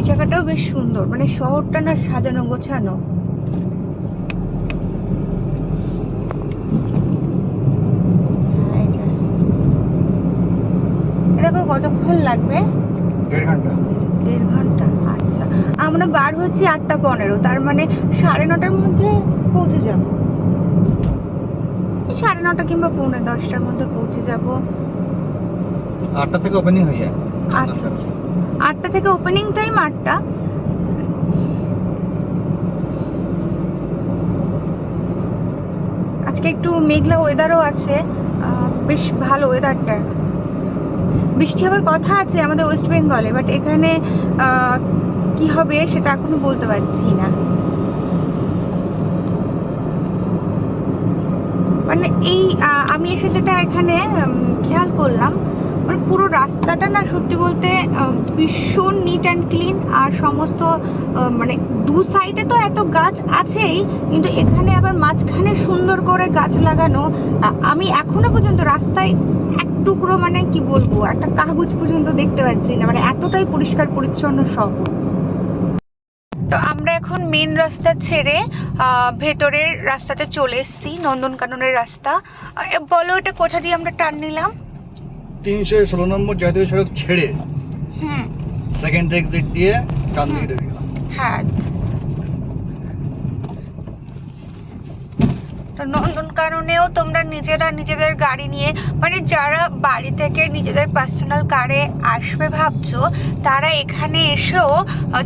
এই জায়গাটাও বেশ সুন্দর। মানে শহরটা না সাজানো গোছানো। হ্যাঁ, এরকম কতক্ষণ লাগবে? দেড় ঘণ্টা। দেড় ঘণ্টা? আচ্ছা। আমরা বার হচ্ছি আটটা পনেরো তার মানে সাড়ে নটার মধ্যে পৌঁছে যাব। সাড়ে নটা কিংবা পৌনে দশটার মধ্যে পৌঁছে যাব। আটটা থেকে ওপেনিং হয়ে যায়। আচ্ছা আচ্ছা। আটটা থেকে ওপেনিং টাইম আটটা। আজকে একটু মেঘলা ওয়েদারও আছে। বেশ ভালো ওয়েদারটা বৃষ্টি হওয়ার কথা আছে আমাদের ওয়েস্ট বেঙ্গলে বাট এখানে কি হবে সেটা এখনও বলতে পারছি না। মানে এই আমি এসে যেটা এখানে খেয়াল করলাম মানে পুরো রাস্তাটা না সত্যি বলতে ভীষণ নিট অ্যান্ড ক্লিন আর সমস্ত মানে দু সাইডে তো এত গাছ আছেই, কিন্তু এখানে আবার মাঝখানে সুন্দর করে গাছ লাগানো আমি এখনও পর্যন্ত রাস্তায় এক টুকরো মানে কি বলব, একটা কাগজ পর্যন্ত দেখতে পাচ্ছি না মানে এতটাই পরিষ্কার পরিচ্ছন্ন শহর তো আমরা এখন মেন রাস্তা ছেড়ে ভেতরের রাস্তাতে চলে এসেছি, নন্দনকাননের রাস্তা। বলো এটা কোথা দিয়ে আমরা টার্ন নিলাম? তিনশো ষোলো নম্বর জাতীয় সড়ক ছেড়ে হুম সেকেন্ড এক্সিট দিয়ে ডান দিকে ঢুকে গেলাম। হ্যাঁ। তো নন্দনকাননেও তোমরা নিজেরা নিজেদের গাড়ি নিয়ে মানে যারা বাড়ি থেকে নিজেদের পার্সোনাল কারে আসবে ভাবছ তারা এখানে এসেও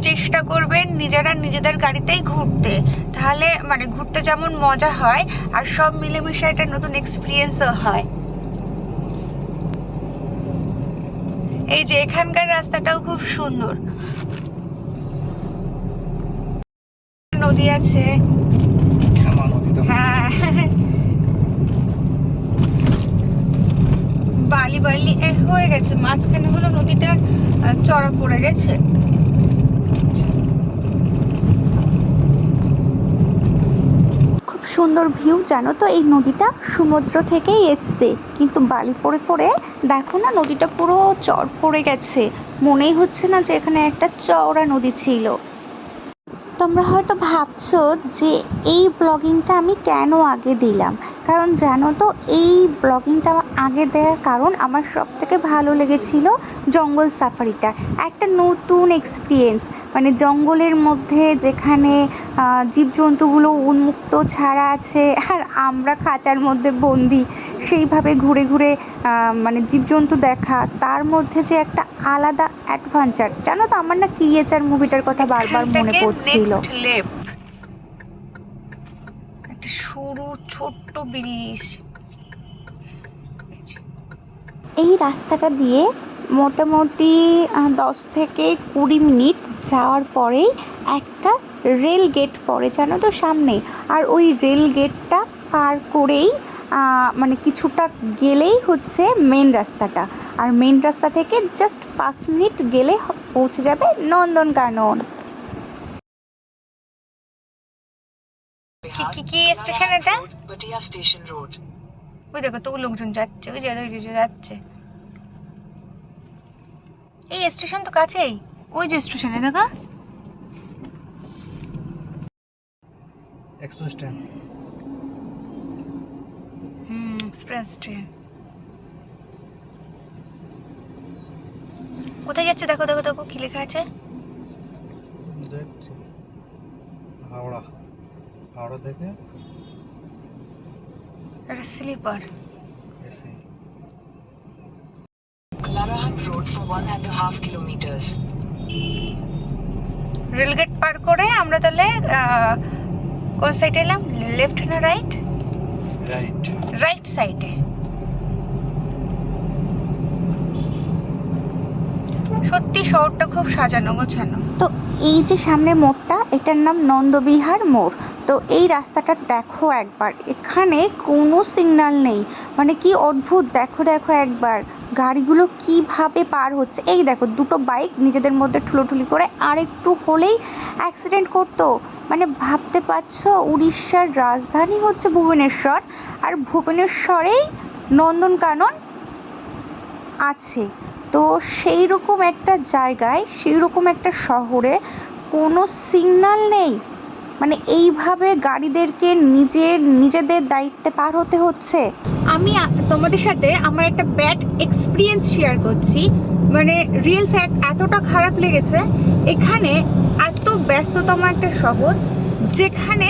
চেষ্টা করবেন নিজেরা নিজেদের গাড়িতেই ঘুরতে। তাহলে মানে ঘুরতে যেমন মজা হয় আর সব মিলেমিশে একটা নতুন এক্সপিরিয়েন্সও হয়। এই যে এখানকার রাস্তাটাও খুব সুন্দর। নদী আছে। হ্যাঁ। বালি বালি হয়ে গেছে। মাঝখানে হলো নদীটা চড়া পড়ে গেছে। সুন্দর ভিউ, জানো তো, এই নদীটা সমুদ্র থেকেই এসছে। কিন্তু বালি পড়ে পড়ে, দেখো না, নদীটা পুরো চর পড়ে গেছে। মনেই হচ্ছে না যে এখানে একটা চওড়া নদী ছিল। তোমরা হয়তো ভাবছ যে এই ব্লগিংটা আমি কেন আগে দিলাম? কারণ জানো তো, এই ব্লগিংটা আগে দেওয়ার কারণ আমার সব থেকে ভালো লেগেছিল জঙ্গল সাফারিটা। একটা নতুন এক্সপিরিয়েন্স মানে জঙ্গলের মধ্যে যেখানে জীবজন্তুগুলো উন্মুক্ত ছাড়া আছে আর আমরা খাঁচার মধ্যে বন্দি, সেইভাবে ঘুরে ঘুরে মানে জীবজন্তু দেখা, তার মধ্যে যে একটা আলাদা অ্যাডভেঞ্চার জানো তো আমার না ক্রিয়েচার মুভিটার কথা বারবার মনে পড়ছিল। একটা সরু ছোট্ট ব্রিজ। এই রাস্তাটা দিয়ে মোটামুটি দশ থেকে কুড়ি মিনিট যাওয়ার পরেই একটা রেল গেট পড়ে জানো তো সামনে। আর ওই রেল গেটটা পার করেই মানে কিছুটা গেলেই হচ্ছে মেন রাস্তাটা। আর মেন রাস্তা থেকে জাস্ট পাঁচ মিনিট গেলে পৌঁছে যাবে নন্দনকানন কি কি স্টেশন এটা. ওই দেখো তো লোকজন যাচ্ছে ওই যে ওই যে যাচ্ছে। এই স্টেশন তো কাছেই ওই যে স্টেশনে দেখো? Express train express train. কোথায় যাচ্ছে? দেখো দেখো দেখো কি লেখা আছে? দেখছি। হাওড়া। হাওড়া থেকে একটা স্লিপার। এসে। Kalarahan Road for one and a half kilometers. Rail gate পার করে আমরা তাহলে কোন সাইডে এলাম? লেফট না রাইট রাইট রাইট সাইডে সত্যি শহরটা খুব সাজানো গোছানো। তো এই যে সামনে মোড়টা, এটার নাম নন্দবিহার মোড়। তো এই রাস্তাটা দেখো একবার। এখানে কোনো সিগন্যাল নেই। মানে কি অদ্ভুত। দেখো দেখো একবার। গাড়িগুলো কীভাবে পার হচ্ছে? এই দেখো, দুটো বাইক নিজেদের মধ্যে ঠুলোঠুলি করে আর একটু হলেই অ্যাক্সিডেন্ট করতো। মানে ভাবতে পারছ, উড়িষ্যার রাজধানী হচ্ছে ভুবনেশ্বর আর ভুবনেশ্বরেই নন্দনকানন আছে। তো সেই রকম একটা জায়গায় সেই রকম একটা শহরে কোনো সিগন্যাল নেই। মানে এইভাবে গাড়িদেরকে নিজের, নিজেদের দায়িত্বে পার হতে হচ্ছে? আমি তোমাদের সাথে আমার একটা ব্যাড এক্সপিরিয়েন্স শেয়ার করছি। মানে রিয়েল ফ্যাক্ট এতটা খারাপ লেগেছে। এখানে এত ব্যস্ততম একটা শহর, যেখানে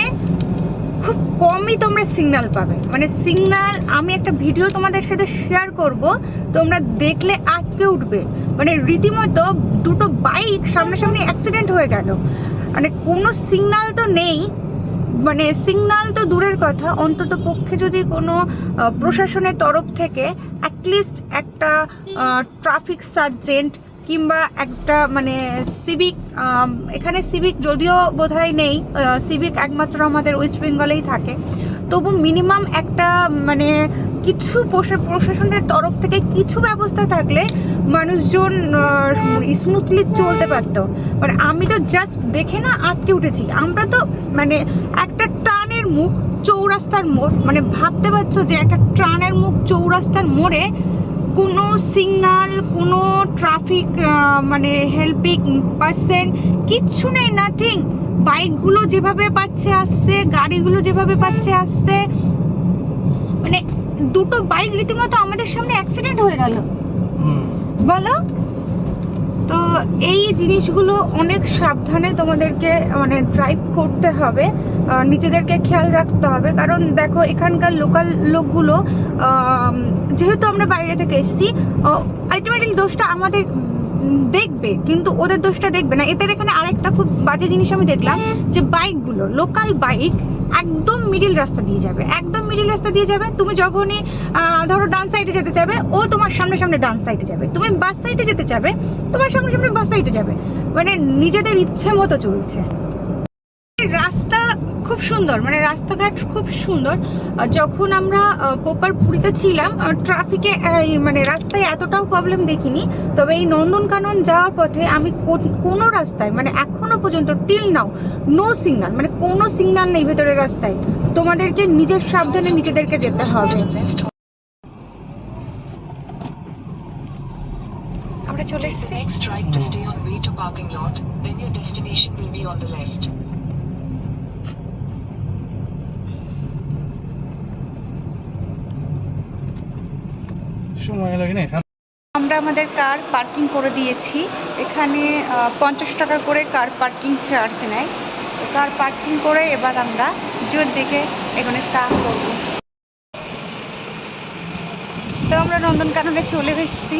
খুব কমই তোমরা সিগনাল পাবে। মানে সিগনাল আমি একটা ভিডিও তোমাদের সাথে শেয়ার করব, তোমরা দেখলে আটকে উঠবে। মানে রীতিমতো দুটো বাইক সামনাসামনি অ্যাক্সিডেন্ট হয়ে গেল। মানে কোনো সিগনাল তো নেই মানে সিগনাল তো দূরের কথা, অন্তত পক্ষে যদি কোনো প্রশাসনের তরফ থেকে অ্যাটলিস্ট একটা ট্রাফিক সার্জেন্ট কিংবা একটা মানে সিভিক এখানে সিভিক যদিও বোধহয় নেই সিভিক একমাত্র আমাদের ওয়েস্ট বেঙ্গলেই থাকে, তবু মিনিমাম একটা মানে কিছু প্রশা- প্রশাসনের তরফ থেকে কিছু ব্যবস্থা থাকলে মানুষজন স্মুথলি চলতে পারতো। মানে আমি তো জাস্ট দেখে না আটকে উঠেছি। আমরা তো মানে একটা ট্রানের মুখ চৌরাস্তার মোড় মানে ভাবতে পারছ যে একটা ট্রানের মুখ চৌরাস্তার মোড়ে কোনো সিগনাল কোনো ট্রাফিক মানে হেল্পিং পার্সন কিচ্ছু নেই নাথিং বাইকগুলো যেভাবে পাচ্ছে, আসছে, গাড়িগুলো যেভাবে পাচ্ছে, আসছে। দুটো বাইক রীতিমতো আমাদের সামনে অ্যাক্সিডেন্ট হয়ে গেল। বলো? তো এই জিনিসগুলো অনেক সাবধানে তোমাদেরকে মানে ড্রাইভ করতে হবে নিজেদেরকে খেয়াল রাখতে হবে। কারণ দেখো এখানকার লোকাল লোকগুলো যেহেতু আমরা বাইরে থেকে এসেছি আলটিমেটলি দোষটা আমাদের দেখবে কিন্তু ওদের দোষটা দেখবে না। এদের এখানে আরেকটা খুব বাজে জিনিস আমি দেখলাম যে বাইকগুলো লোকাল বাইক একদম মিডিল রাস্তা দিয়ে যাবে। একদম মিডিল রাস্তা দিয়ে যাবে, তুমি যখনই ধরো ডান সাইডে যেতে যাবে, ও তোমার সামনে সামনে ডান সাইডে যাবে। তুমি বাস সাইডে যেতে যাবে, তোমার সামনে সামনে বাস সাইডে যাবে। মানে নিজেদের ইচ্ছে মতো চলছে। রাস্তা খুব সুন্দর মানে রাস্তাঘাট খুব সুন্দর। যখন আমরা পোপার পুরীতে ছিলাম ট্রাফিকে মানে রাস্তায় এতটাও প্রবলেম দেখিনি। তবে এই নন্দনকানন যাওয়ার পথে আমি কোনো রাস্তায় মানে এখনও পর্যন্ত টিল নাও নো সিগনাল মানে কোনো সিগনাল নেই ভেতরের রাস্তায়। তোমাদেরকে নিজের সাবধানে নিজেদেরকে যেতে হবে আমরা চলে Take the এসেছি next right to stay on way to parking lot. Then your destination will be on the left. সময় লাগে না আমরা আমাদের কার পার্কিং করে দিয়েছি এখানে পঞ্চাশ টাকা করে কার পার্কিং চার্জ নেয় কার পার্কিং করে এবার আমরা জোর দেখে এখানে স্টার্ট করব। তো আমরা নন্দনকাননে চলে এসেছি।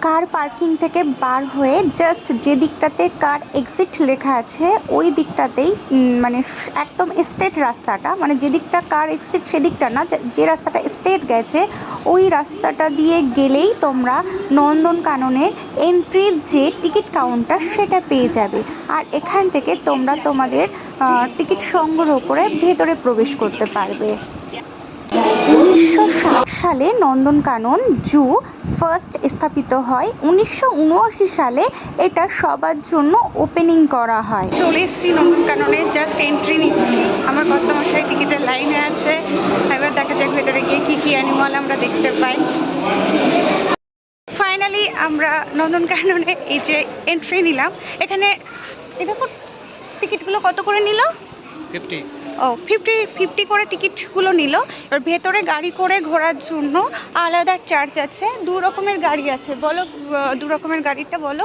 কার পার্কিং থেকে বার হয়ে জাস্ট যে দিকটাতে কার এক্সিট লেখা আছে, ওই দিকটাতেই মানে একদম স্ট্রেট রাস্তাটা মানে যেদিকটা কার এক্সিট সেদিকটা না, যে- রাস্তাটা স্ট্রেট গেছে, ওই রাস্তাটা দিয়ে গেলেই তোমরা নন্দনকাননের এন্ট্রির যে টিকিট কাউন্টার সেটা পেয়ে যাবে। আর এখান থেকে তোমরা তোমাদের টিকিট সংগ্রহ করে ভেতরে প্রবেশ করতে পারবে। উনিশশো ষাট সালে নন্দনকানন জু ফার্স্ট স্থাপিত হয়। উনিশশো উনআশি সালে এটা সবার জন্য ওপেনিং করা হয়। চলে এসেছি নন্দনকাননে জাস্ট এন্ট্রি নিচ্ছি। আমার কত মশাই টিকিটের লাইনে আছে। এবার দেখা যাক ভেতরে গিয়ে কী কী অ্যানিমাল আমরা দেখতে পাই। ফাইনালি আমরা নন্দনকাননে এই যে এন্ট্রি নিলাম। এখানে এটা টিকিটগুলো কত করে নিল? ও ফিফটি ফিফটি করে টিকিটগুলো নিল। এবার ভেতরে গাড়ি করে ঘোরার জন্য আলাদা চার্জ আছে। দু রকমের গাড়ি আছে। বলো দু রকমের গাড়িটা বলো।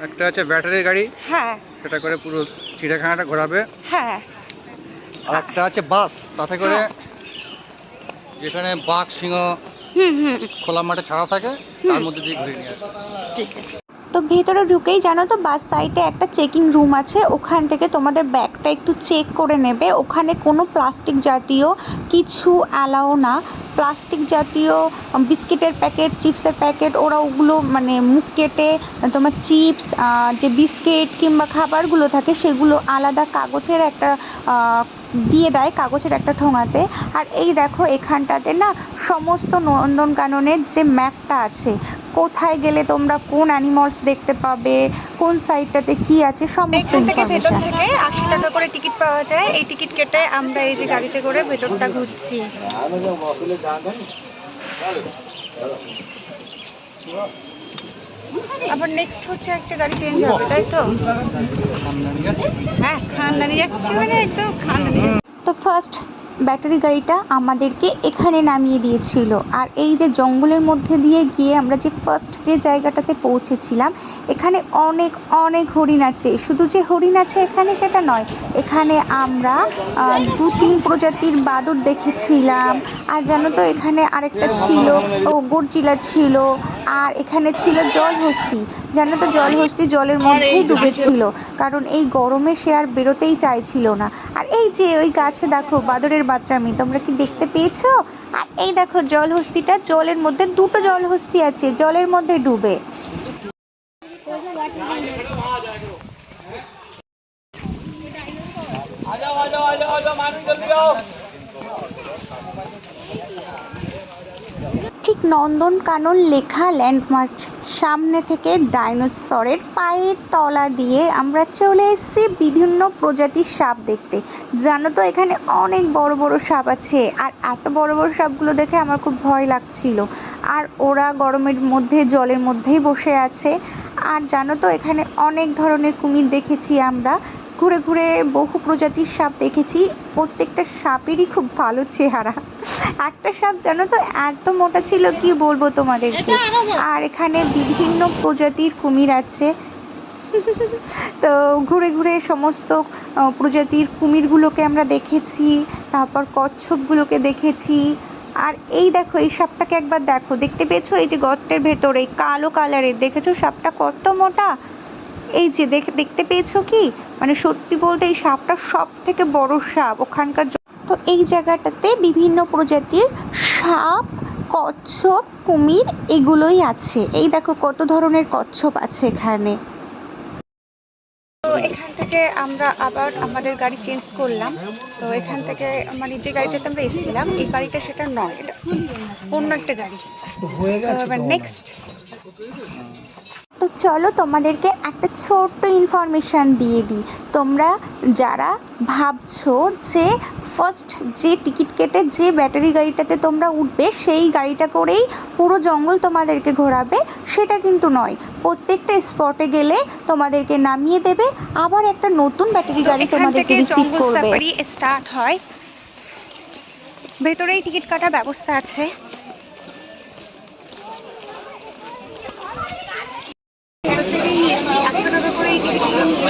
একটা আছে ব্যাটারি গাড়ি। হ্যাঁ। সেটা করে পুরো চিড়িয়াখানাটা ঘোরাবে। হ্যাঁ। আর একটা আছে বাস তাতে করে হ্যাঁ। যেখানে বাঘ সিংহ হুম হুম। খোলা মাঠে ছাড়া থাকে তার মধ্যে দিয়ে ঘুরে নিয়ে আসে ঠিক আছে। তো ভেতরে ঢুকেই জানো তো, বাস সাইডে একটা চেকিং রুম আছে, ওখান থেকে তোমাদের ব্যাগটা একটু চেক করে নেবে। ওখানে কোনো প্লাস্টিক জাতীয় কিছু অ্যালাও না। প্লাস্টিক জাতীয় বিস্কিটের প্যাকেট চিপসের প্যাকেট ওরা ওগুলো মানে মুখ কেটে, তোমার চিপস যে বিস্কিট কিংবা খাবারগুলো থাকে, সেগুলো আলাদা কাগজের একটা দিয়ে দেয় কাগজের একটা ঠোঙাতে। আর এই দেখো এখানটাতে না সমস্ত নন্দনকাননের যে ম্যাপটা আছে কোথায় গেলে তোমরা কোন অ্যানিমালস দেখতে পাবে কোন সাইডটাতে কি আছে সমস্ত ইনফরমেশন থেকে আশি টাকা করে টিকিট পাওয়া যায়। এই টিকিট কেটে আমরা এই যে গাড়িতে করে ভেতরটা ঘুরছি। আবার নেক্সট হচ্ছে একটা গাড়ি চেঞ্জ হবে, তাই তো? হ্যাঁ খানদানি যাচ্ছি মানে একদম খানদানি। তো ফার্স্ট ব্যাটারি গাড়িটা আমাদেরকে এখানে নামিয়ে দিয়েছিল। আর এই যে জঙ্গলের মধ্যে দিয়ে গিয়ে আমরা যে ফার্স্ট যে জায়গাটাতে পৌঁছেছিলাম, এখানে অনেক অনেক হরিণ আছে। শুধু যে হরিণ আছে এখানে সেটা নয়, এখানে আমরা দু তিন প্রজাতির বাদুর দেখেছিলাম। আর জানো তো এখানে আরেকটা ছিল, ও গরজিলা ছিল আর এখানে ছিল জলহস্তি জানো তো জলহস্তি জলের মধ্যেই ডুবেছিল। কারণ এই গরমে সে আর বেরোতেই চাইছিল না। আর এই যে ওই গাছে দেখো বাদরের বাচ্চামি তোমরা কি দেখতে পেয়েছ? আর এই দেখো জলহস্তিটা জলের মধ্যে দুটো জলহস্তি আছে জলের মধ্যে ডুবে। ঠিক নন্দনকানন লেখা ল্যান্ডমার্ক। সামনে থেকে ডাইনোসরের পায়ের তলা দিয়ে আমরা চলে এসেছি বিভিন্ন প্রজাতির সাপ দেখতে। জানো তো, এখানে অনেক বড় বড় সাপ আছে, আর এত বড় বড় সাপগুলো দেখে আমার খুব ভয় লাগছিল। আর ওরা গরমের মধ্যে, জলের মধ্যেই বসে আছে। আর জানো তো, এখানে অনেক ধরনের কুমির দেখেছি আমরা। ঘুরে ঘুরে বহু প্রজাতির সাপ দেখেছি। প্রত্যেকটা সাপেরই খুব ভালো চেহারা। একটা সাপ জানো তো এত মোটা ছিল কি বলব তোমাদেরকে? আর এখানে বিভিন্ন প্রজাতির কুমির আছে। তো ঘুরে ঘুরে সমস্ত প্রজাতির কুমিরগুলোকে আমরা দেখেছি তারপর কচ্ছপগুলোকে দেখেছি। আর এই দেখো এই সাপটাকে একবার দেখো। দেখতে পেয়েছ? এই যে গর্তের ভেতরে কালো কালারের। দেখেছ সাপটা কত মোটা? এই যে দেখ দেখতে পেয়েছ কি? মানে সত্যি বলতে এই সাপটা সব থেকে বড় সাপ ওখানকার তো এই জায়গাটাতে বিভিন্ন প্রজাতির সাপ কচ্ছপ কুমির এগুলোই আছে। এই দেখো কত ধরনের কচ্ছপ আছে এখানে। তো এখান থেকে আমরা আবার আমাদের গাড়ি চেঞ্জ করলাম। তো এখান থেকে মানে যে গাড়িটাতে আমরা এসেছিলাম। এই গাড়িটা সেটা নয় এটা অন্য একটা গাড়ি। তো নেক্সট তো চলো তোমাদেরকে একটা ছোট্ট ইনফরমেশান দিয়ে দিই। তোমরা যারা ভাবছ যে ফার্স্ট যে টিকিট কেটে যে ব্যাটারি গাড়িটাতে তোমরা উঠবে সেই গাড়িটা করেই পুরো জঙ্গল তোমাদেরকে ঘোরাবে সেটা কিন্তু নয়। প্রত্যেকটা স্পটে গেলে তোমাদেরকে নামিয়ে দেবে আবার একটা নতুন ব্যাটারি গাড়ি তোমাদেরকে রিসিভ করবে। স্টার্ট হয়। ভেতরেই টিকিট কাটার ব্যবস্থা আছে ভেতর থেকেই নিয়েছি একশো টাকা করে এই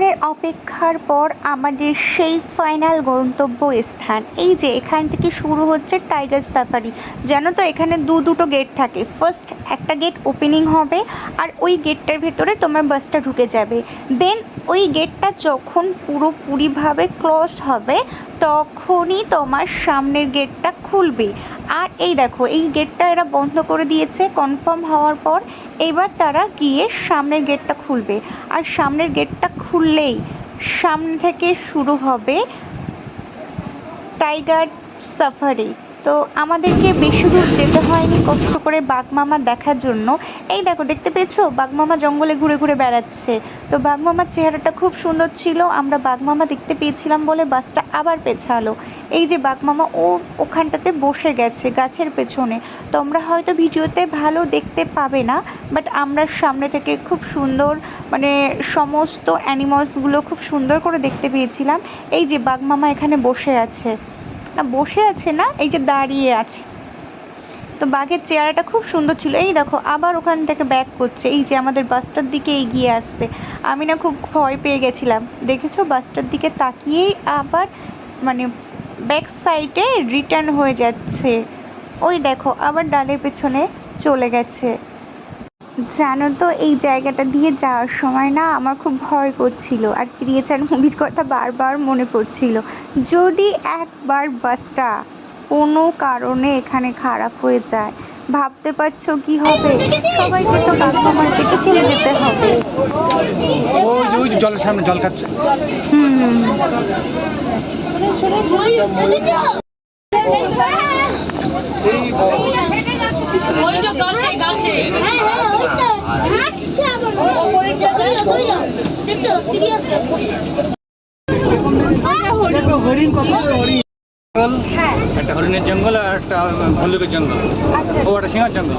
এতক্ষণের অপেক্ষার পর আমাদের সেই ফাইনাল গন্তব্য স্থান। এই যে, এখান থেকে শুরু হচ্ছে টাইগার সাফারি যেন তো এখানে দু দুটো গেট থাকে। ফার্স্ট একটা গেট ওপেনিং হবে আর ওই গেটটার ভেতরে তোমার বাসটা ঢুকে যাবে। দেন ওই গেটটা যখন পুরোপুরিভাবে ক্লোজ হবে, তখনই তোমার সামনের গেটটা খুলবে। আর এই দেখো, এই গেটটা এরা বন্ধ করে দিয়েছে। কনফার্ম হওয়ার পর এবার তারা গিয়ে সামনের গেটটা খুলবে। আর সামনের গেটটা খুললেই সামনে থেকে শুরু হবে টাইগার সাফারি। তো আমাদেরকে বেশি দূর যেতে হয়নি কষ্ট করে বাঘমামা দেখার জন্য। এই দেখো, দেখতে পেয়েছ? বাঘমামা জঙ্গলে ঘুরে ঘুরে বেড়াচ্ছে। তো বাঘমামার চেহারাটা খুব সুন্দর ছিল। আমরা বাঘমামা দেখতে পেয়েছিলাম বলে বাসটা আবার পেছালো। এই যে বাঘমামা, ও ওখানটাতে বসে গেছে গাছের পেছনে। তোমরা হয়তো ভিডিওতে ভালো দেখতে পাবে না বাট আমরা সামনে থেকে খুব সুন্দর মানে সমস্ত অ্যানিমালসগুলো খুব সুন্দর করে দেখতে পেয়েছিলাম। এই যে বাঘমামা এখানে বসে আছে। না বসে আছে না, এই যে দাঁড়িয়ে আছে। তো বাঘের চেহারাটা খুব সুন্দর ছিল। এই দেখো, আবার ওখান থেকে ব্যাক করছে। এই যে আমাদের বাসটার দিকে এগিয়ে আসছে। আমি না খুব ভয় পেয়ে গেছিলাম। দেখেছ? বাসটার দিকে তাকিয়েই আবার মানে ব্যাক সাইডে রিটার্ন হয়ে যাচ্ছে। ওই দেখো, আবার ডালের পেছনে চলে গেছে। জানো তো এই জায়গাটা দিয়ে যাওয়ার সময় না আমার খুব ভয় করছিল আর ক্রিয়েচার মুভির কথা বারবার মনে পড়ছিল। যদি একবার বাসটা কোনো কারণে এখানে খারাপ হয়ে যায় ভাবতে পারছ কি হবে? সবাইকে তো ডাক্তার ডেকে চলে যেতে হবে। ওই জলের সামনে জল খাচ্ছে। হুম। সেই ওই যে গাছে গাছে জঙ্গল একটা হরিণের জঙ্গল আর একটা ভল্লুকের জঙ্গল। ও একটা সিংহের জঙ্গল।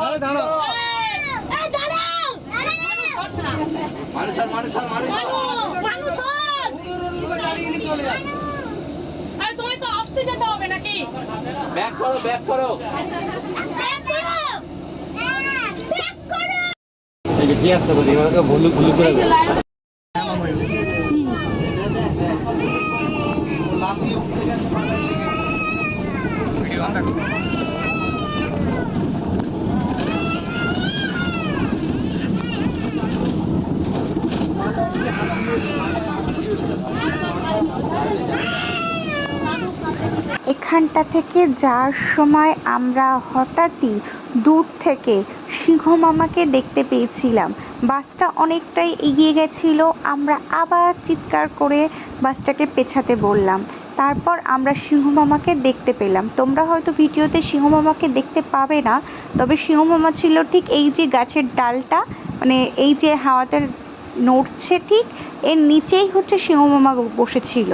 আরে দাঁড়াও। আরে তোমায় তো আসতে যেতে হবে নাকি এই যে কি আসছে বলি ভুলু ভল্লুক করে এই যে লাইন ভিডিও অন রাখো। থেকে যাওয়ার সময় আমরা হঠাৎই দূর থেকে সিংহ মামাকে দেখতে পেয়েছিলাম। বাসটা অনেকটাই এগিয়ে গেছিল। আমরা আবার চিৎকার করে বাসটাকে পেছাতে বললাম। তারপর আমরা সিংহ মামাকে দেখতে পেলাম। তোমরা হয়তো ভিডিওতে সিংহ মামাকে দেখতে পাবে না, তবে সিংহ মামা ছিল ঠিক এই যে গাছের ডালটা মানে এই যে হাওয়াতে নড়ছে ঠিক, এর নিচেই হচ্ছে সিংহ মামা বসেছিল।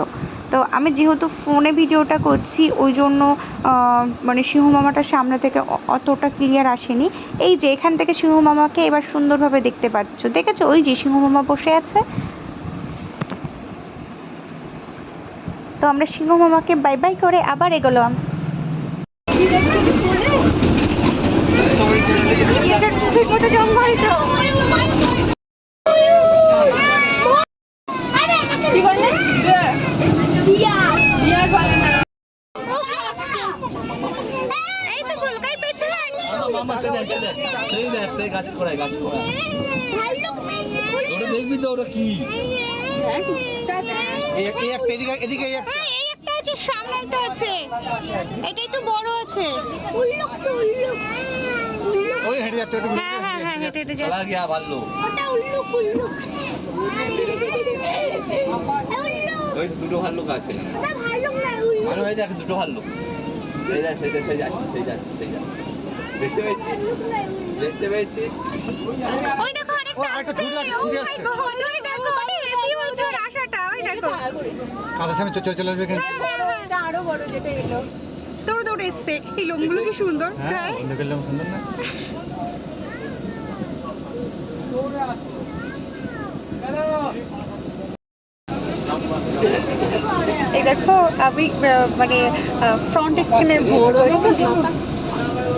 তো আমি যেহেতু ফোনে ভিডিওটা করছি, ওই জন্য মানে সিংহ মামাটা সামনে থেকে অতটা ক্লিয়ার আসেনি। এই যে এখান থেকে সিংহ মামাকে এবার সুন্দরভাবে দেখতে পাচ্ছ। দেখেছ? ওই যে সিংহ মামা বসে আছে। তো আমরা সিংহ মামাকে বাই বাই করে আবার এগোলাম। জঙ্গল তো এই তো কলকাই পেছনে সেই দেখ সেই গাছের গোড়ায় গাছের গোড়ায় ওটা দেখবি তো ওটা কি? এদিকে এদিকে আছে সামনেটা আছে। এটা একটু বড় আছে। ওই হেঁটে যাচ্ছে ওটা হ্যাঁ হ্যাঁ হ্যাঁ হেঁটে হেঁটে চলা যাচ্ছে। গিয়া ভাল্লো ওই দুটো ভাল্লুক আছে। মানে ওই দেখ দুটো ভাল্লুক। সেই দেখ সেই যাচ্ছে সেই যাচ্ছে সেই যাচ্ছে। দেখতে পেয়েছিস? দেখতে পেয়েছিস? ওই দেখো সামনে চলে চলে আসবে দৌড়ে এসছে। এই লোমগুলো কি সুন্দর? হ্যাঁ হ্যাঁ। সুন্দর না? এই দেখো আমি মানে ফ্রন্ট স্ক্রিনে ভোর হয়েছি।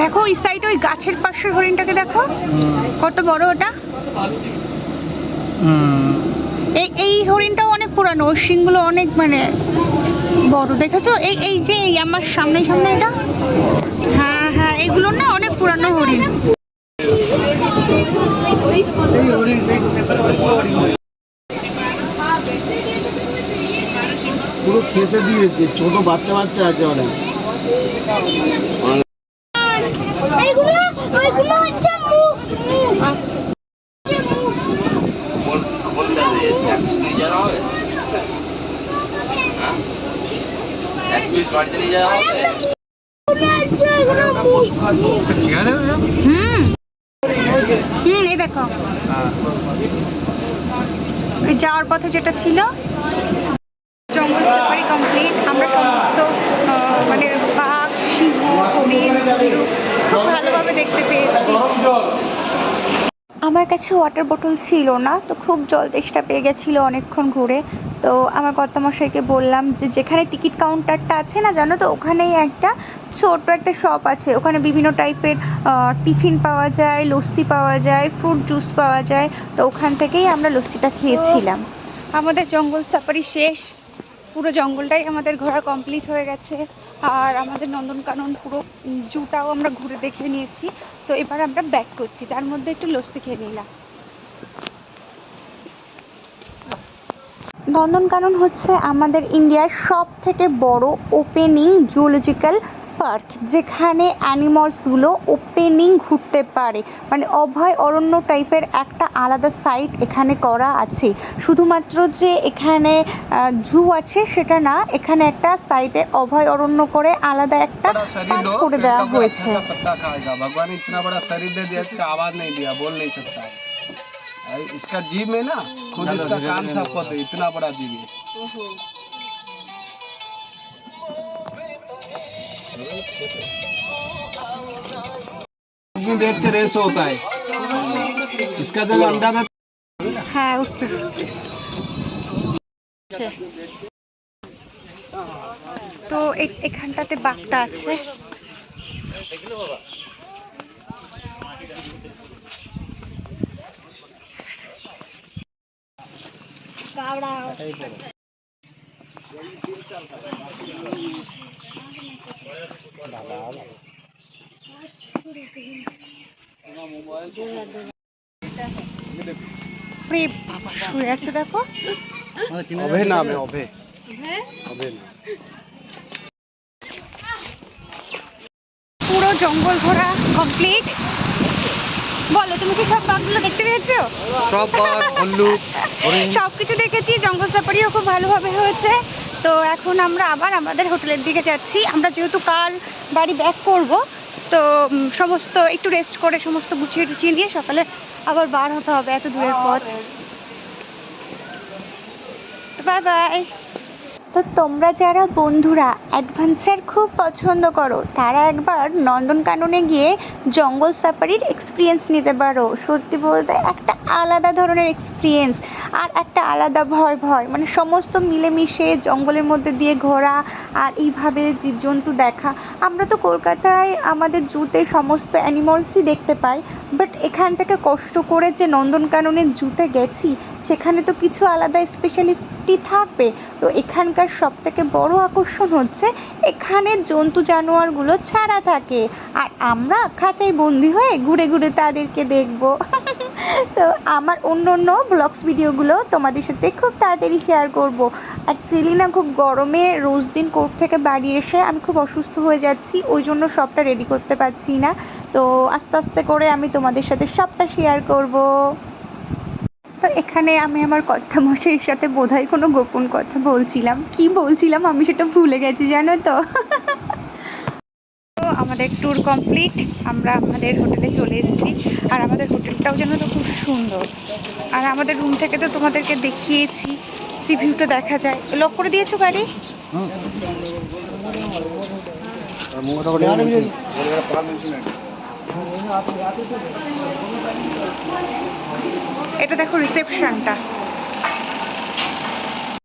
দেখো ওই সাইডে ওই গাছের পাশের হরিণটাকে দেখো। কত বড় ওটা? এই এই হরিণটাও অনেক পুরানো ওর শিংগুলো অনেক মানে বড় দেখেছ? এই এই যে এই আমার সামনে সামনে এটা? হ্যাঁ হ্যাঁ এগুলো না অনেক পুরানো হরিণ। খেতে দিয়েছে ছোট বাচ্চা বাচ্চা আছে অনেক। আচ্ছা হ্যাঁ? আচ্ছা হুম। হুম এই দেখো। যাওয়ার পথে যেটা ছিল জঙ্গল সাফারি কমপ্লিট আমরা সমস্ত মানে বাঘ সিংহ হরিণ খুব ভালোভাবে দেখতে পেয়েছি। আমার কাছে ওয়াটার বোতল ছিল না তো খুব জল তেষ্টা পেয়ে গেছিল অনেকক্ষণ ঘুরে। তো আমার কর্তামশাইকে বললাম যে যেখানে টিকিট কাউন্টারটা আছে না জানো তো ওখানেই একটা ছোট একটা শপ আছে। ওখানে বিভিন্ন টাইপের টিফিন পাওয়া যায় লস্যি পাওয়া যায় ফ্রুট জুস পাওয়া যায়। তো ওখান থেকেই আমরা লস্যিটা খেয়েছিলাম। আমাদের জঙ্গল সাফারি শেষ। পুরো জঙ্গলটাই আমাদের ঘোরা কমপ্লিট হয়ে গেছে। আর আমাদের নন্দনকানন পুরো জুটাও আমরা ঘুরে দেখে নিয়েছি। তো এবার আমরা ব্যাক করছি। তার মধ্যে একটু লস্যি খেয়ে নিলাম। নন্দনকানন হচ্ছে আমাদের ইন্ডিয়ার সব থেকে বড় ওপেনিং জুলজিক্যাল পার্ক যেখানে অ্যানিমালসগুলো ওপেনিং ঘুরতে পারে মানে অভয় অরণ্য টাইপের একটা আলাদা সাইট এখানে করা আছে শুধুমাত্র যে এখানে জু আছে সেটা না এখানে একটা সাইটে অভয় অরণ্য করে আলাদা একটা बड़ा शरीर पार्क दो করে पेड़ দেওয়া का कोई হয়েছে अच्छा सा पत्ता खाएगा भगवान इतना बड़ा शरीर दे दिया इसका आवाज नहीं दिया बोल नहीं सकता है अरे इसका जीव में ना खुद इसका कान साफ कर दे इतना बड़ा जीव है दिन देख के रेस होता है इसका जब अंडा में হ্যাঁ উঠতে তো এ- এখানটাতে বাঘটা আছে ওরে দেখো পুরো জঙ্গল ঘোরা কমপ্লিট বলো তুমি কি সব বাঘগুলো দেখতে পেয়েছ? সব সব কিছু দেখেছি জঙ্গল সাফারিও খুব ভালোভাবে হয়েছে। তো এখন আমরা আবার আমাদের হোটেলের দিকে যাচ্ছি। আমরা যেহেতু কাল বাড়ি ব্যাক করব তো সমস্ত একটু রেস্ট করে সমস্ত গুছিয়ে টুছিয়ে নিয়ে সকালে আবার বার হতে হবে এত দূরের পথ। বাই বাই তো তোমরা যারা বন্ধুরা অ্যাডভেঞ্চার খুব পছন্দ করো, তারা একবার নন্দনকাননে গিয়ে জঙ্গল সাফারির এক্সপিরিয়েন্স নিতে পারো। সত্যি বলতে একটা আলাদা ধরনের এক্সপিরিয়েন্স আর একটা আলাদা ভয় ভয়। মানে সমস্ত মিলেমিশে জঙ্গলের মধ্যে দিয়ে ঘোরা আর এইভাবে জীবজন্তু দেখা। আমরা তো কলকাতায় আমাদের জুতে সমস্ত অ্যানিমালসই দেখতে পাই বাট এখান থেকে কষ্ট করে যে নন্দনকাননের জুতে গেছি, সেখানে তো কিছু আলাদা স্পেশালিস্টই থাকবে। তো এখানকার সব থেকে বড় আকর্ষণ হচ্ছে এখানে জন্তু জানোয়ারগুলো ছাড়া থাকে। আর আমরা খাঁচায় বন্দি হয়ে ঘুরে ঘুরে তাদেরকে দেখব। তো আমার অন্য অন্য ব্লগস ভিডিওগুলো তোমাদের সাথে খুব তাড়াতাড়ি শেয়ার করব। অ্যাকচুয়ালি না খুব গরমে রোজ দিন কোর্ট থেকে বাড়ি এসে আমি খুব অসুস্থ হয়ে যাচ্ছি, ওই জন্য সবটা রেডি করতে পারছি না। তো আস্তে আস্তে করে আমি তোমাদের সাথে সবটা শেয়ার করব। তো এখানে আমি আমার কথা মশাইয়ের সাথে বোধহয় কোনো গোপন কথা বলছিলাম। কি বলছিলাম আমি সেটা ভুলে গেছি জানো তো? তো আমাদের ট্যুর কমপ্লিট আমরা আমাদের হোটেলে চলে এসেছি। আর আমাদের হোটেলটাও যেন তো খুব সুন্দর। আর আমাদের রুম থেকে তো তোমাদেরকে দেখিয়েছি সি ভিউটা দেখা যায়। লক করে দিয়েছ গাড়ি? এটা দেখো রিসেপশনটা